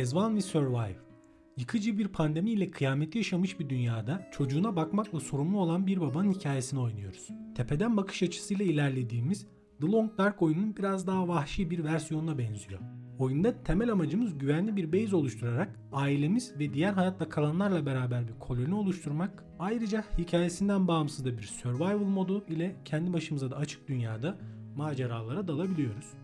As One We Survive. Yıkıcı bir pandemiyle kıyameti yaşamış bir dünyada çocuğuna bakmakla sorumlu olan bir babanın hikayesini oynuyoruz. Tepeden bakış açısıyla ilerlediğimiz The Long Dark oyunun biraz daha vahşi bir versiyonuna benziyor. Oyunda temel amacımız güvenli bir base oluşturarak ailemiz ve diğer hayatta kalanlarla beraber bir koloni oluşturmak. Ayrıca hikayesinden bağımsız da bir survival modu ile kendi başımıza da açık dünyada maceralara dalabiliyoruz.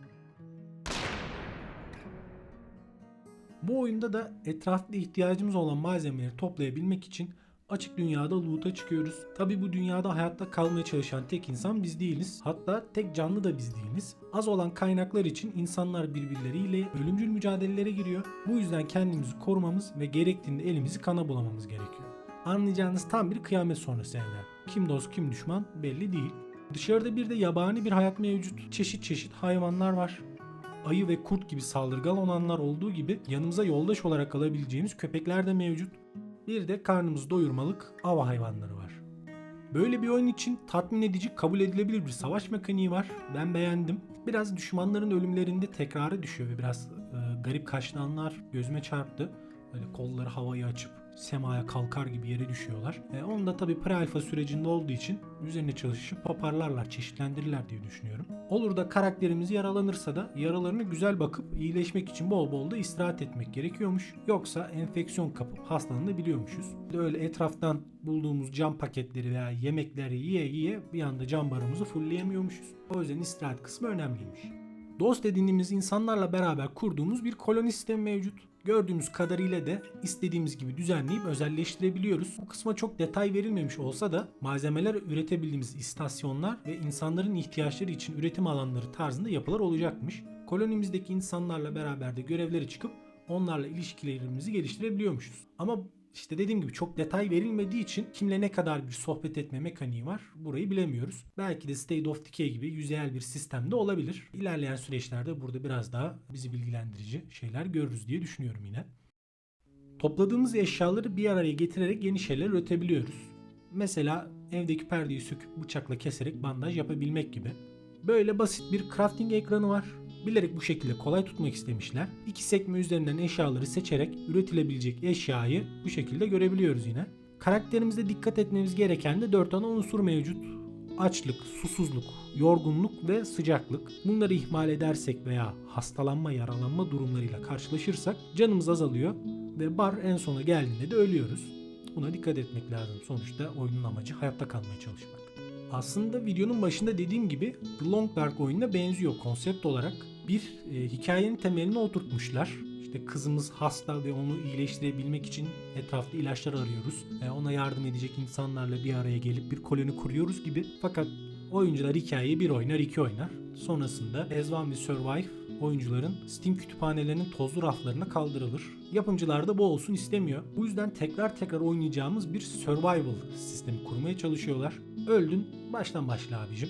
Bu oyunda da etrafta ihtiyacımız olan malzemeleri toplayabilmek için açık dünyada loot'a çıkıyoruz. Tabi bu dünyada hayatta kalmaya çalışan tek insan biz değiliz. Hatta tek canlı da biz değiliz. Az olan kaynaklar için insanlar birbirleriyle ölümcül mücadelelere giriyor. Bu yüzden kendimizi korumamız ve gerektiğinde elimizi kana bulamamız gerekiyor. Anlayacağınız tam bir kıyamet sonrası evler. Kim dost kim düşman belli değil. Dışarıda bir de yabani bir hayat mevcut. Çeşit çeşit hayvanlar var ayı ve kurt gibi saldırgan olanlar olduğu gibi yanımıza yoldaş olarak alabileceğimiz köpekler de mevcut. Bir de karnımızı doyurmalık av hayvanları var. Böyle bir oyun için tatmin edici, kabul edilebilir bir savaş mekaniği var. Ben beğendim. Biraz düşmanların ölümlerinde tekrara düşüyor ve biraz e, garip kaçlı anlar gözüme çarptı. Böyle kolları havaya açıp semaya kalkar gibi yere düşüyorlar. E, onu da tabii pre-alpha sürecinde olduğu için üzerine çalışıp toparlarlar, çeşitlendirirler diye düşünüyorum. Olur da karakterimiz yaralanırsa da yaralarını güzel bakıp iyileşmek için bol bol da istirahat etmek gerekiyormuş. Yoksa enfeksiyon kapıp hastalanabiliyormuşuz. Öyle etraftan bulduğumuz cam paketleri veya yemekleri yiye yiye bir anda cam barımızı fullleyemiyormuşuz. O yüzden istirahat kısmı önemliymiş. Dost edindiğimiz insanlarla beraber kurduğumuz bir koloni sistemi mevcut. Gördüğümüz kadarıyla da istediğimiz gibi düzenleyip özelleştirebiliyoruz. Bu kısma çok detay verilmemiş olsa da malzemeler üretebildiğimiz istasyonlar ve insanların ihtiyaçları için üretim alanları tarzında yapılar olacakmış. Kolonimizdeki insanlarla beraber de görevlere çıkıp onlarla ilişkilerimizi geliştirebiliyormuşuz. Ama işte dediğim gibi çok detay verilmediği için kimle ne kadar bir sohbet etme mekaniği var burayı bilemiyoruz. Belki de State of Decay gibi yüzeyel bir sistemde olabilir. İlerleyen süreçlerde burada biraz daha bizi bilgilendirici şeyler görürüz diye düşünüyorum yine. Topladığımız eşyaları bir araya getirerek yeni şeyler üretebiliyoruz. Mesela evdeki perdeyi söküp bıçakla keserek bandaj yapabilmek gibi. Böyle basit bir crafting ekranı var. Bilerek bu şekilde kolay tutmak istemişler. İki sekme üzerinden eşyaları seçerek üretilebilecek eşyayı bu şekilde görebiliyoruz yine. Karakterimizde dikkat etmemiz gereken de 4 ana unsur mevcut. Açlık, susuzluk, yorgunluk ve sıcaklık. Bunları ihmal edersek veya hastalanma, yaralanma durumlarıyla karşılaşırsak canımız azalıyor ve bar en sona geldiğinde de ölüyoruz. Buna dikkat etmek lazım. Sonuçta oyunun amacı hayatta kalmaya çalışmak. Aslında videonun başında dediğim gibi The Long Dark oyununa benziyor konsept olarak. Bir e, hikayenin temelini oturtmuşlar. İşte kızımız hasta ve onu iyileştirebilmek için etrafta ilaçlar arıyoruz. E, ona yardım edecek insanlarla bir araya gelip bir koloni kuruyoruz gibi. Fakat oyuncular hikayeyi bir oynar iki oynar. Sonrasında As One We Survive oyuncuların Steam kütüphanelerinin tozlu raflarına kaldırılır. Yapımcılar da bu olsun istemiyor. Bu yüzden tekrar tekrar oynayacağımız bir survival sistemi kurmaya çalışıyorlar. Öldün baştan başla abicim.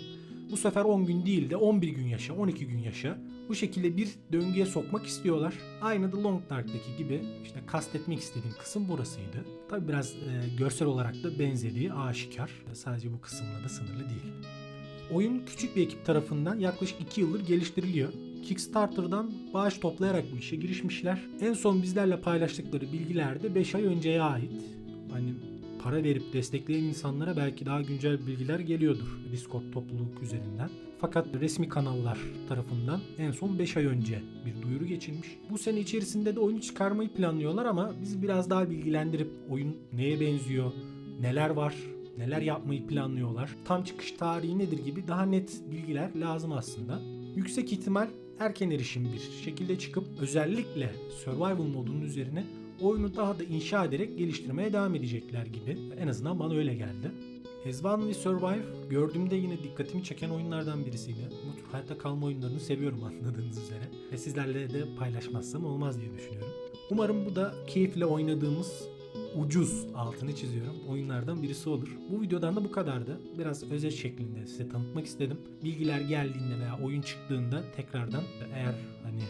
Bu sefer 10 gün değil de 11 gün yaşa, 12 gün yaşa. Bu şekilde bir döngüye sokmak istiyorlar. Aynı The Long Dark'taki gibi işte kastetmek istediğim kısım burasıydı. Tabi biraz e, görsel olarak da benzediği aşikar. Sadece bu kısımla da sınırlı değil. Oyun küçük bir ekip tarafından yaklaşık 2 yıldır geliştiriliyor. Kickstarter'dan bağış toplayarak bu işe girişmişler. En son bizlerle paylaştıkları bilgiler de 5 ay önceye ait. Hani para verip destekleyen insanlara belki daha güncel bilgiler geliyordur Discord topluluk üzerinden. Fakat resmi kanallar tarafından en son 5 ay önce bir duyuru geçilmiş. Bu sene içerisinde de oyunu çıkarmayı planlıyorlar ama bizi biraz daha bilgilendirip oyun neye benziyor, neler var, neler yapmayı planlıyorlar, tam çıkış tarihi nedir gibi daha net bilgiler lazım aslında. Yüksek ihtimal erken erişim bir şekilde çıkıp özellikle survival modunun üzerine oyunu daha da inşa ederek geliştirmeye devam edecekler gibi. En azından bana öyle geldi. One We Survive gördüğümde yine dikkatimi çeken oyunlardan birisiydi. Bu tür hayatta kalma oyunlarını seviyorum anladığınız üzere. Ve sizlerle de paylaşmazsam olmaz diye düşünüyorum. Umarım bu da keyifle oynadığımız ucuz altını çiziyorum oyunlardan birisi olur. Bu videodan da bu kadardı. Biraz özet şeklinde size tanıtmak istedim. Bilgiler geldiğinde veya oyun çıktığında tekrardan eğer hani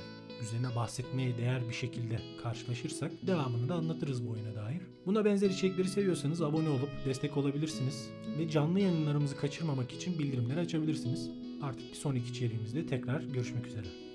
üzerine bahsetmeye değer bir şekilde karşılaşırsak devamını da anlatırız bu oyuna dair. Buna benzer içerikleri seviyorsanız abone olup destek olabilirsiniz. Ve canlı yayınlarımızı kaçırmamak için bildirimleri açabilirsiniz. Artık bir sonraki içeriğimizde tekrar görüşmek üzere.